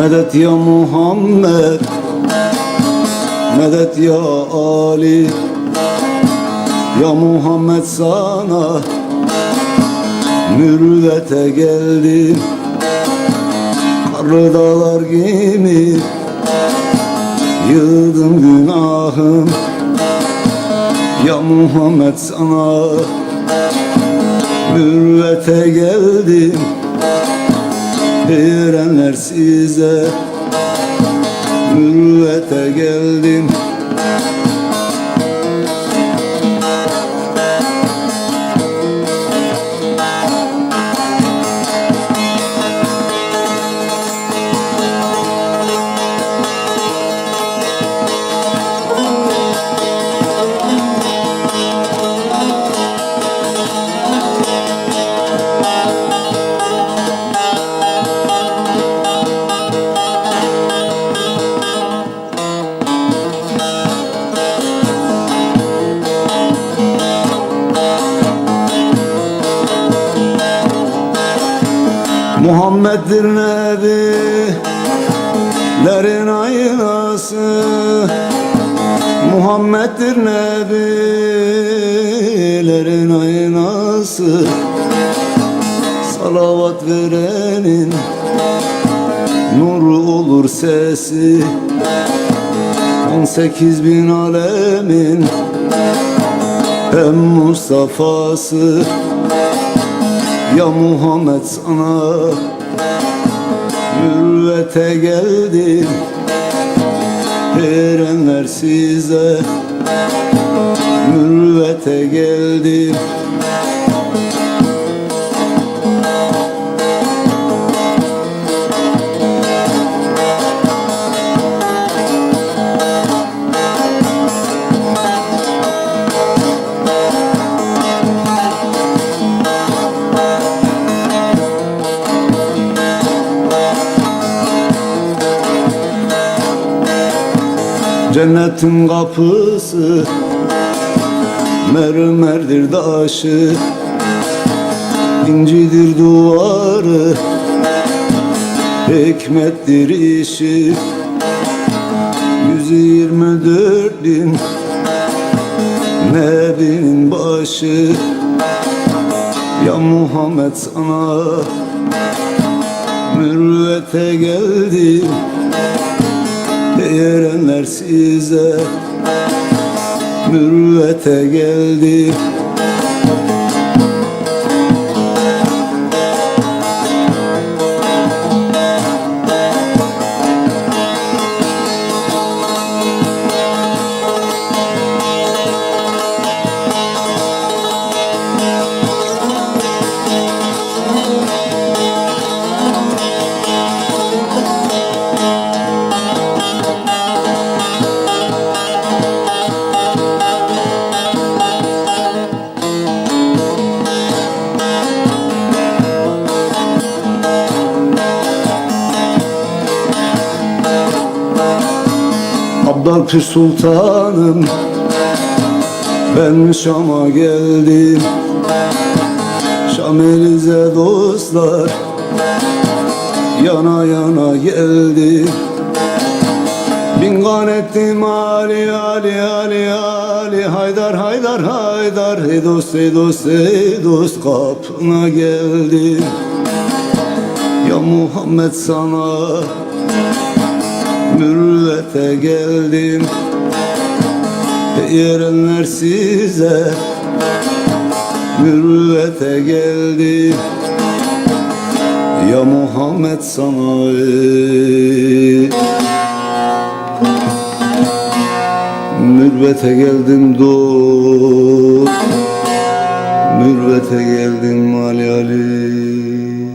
Medet ya Muhammed Medet ya Ali. Ya Muhammed sana Mürvete geldim. Karlı dağlar gibi Yığdım günahım. Ya Muhammed sana Mürvete geldim Erenler size. Mürvete geldim Muhammed'dir nebilerin aynası Muhammed'dir nebilerin aynası Salavat verenin nuru olur sesi. 18 bin alemin hem Mustafa'sı ya Muhammed sana Mürvete geldim Erenler size Mürvete geldim Cennetin kapısı Mermerdir taşı İncidir duvarı Hikmettir işi Yüzü yirmi dört bin Nebinin başı. Ya Muhammed sana Mürvete geldim Erenler size. Mürvete geldi Abdal Pir Sultanım Ben Şam'a geldim? Şam elize dostlar Yana yana geldim. Bin ettim Ali Ali Ali Ali Haydar Haydar Haydar Hey dost hey dost hey dost kapına geldim. Ya Muhammed sana mürvete geldim Yerenler size. Mürvete geldim. Ya Muhammed sana. Mürvete geldim dost Mürvete geldim Ali Ali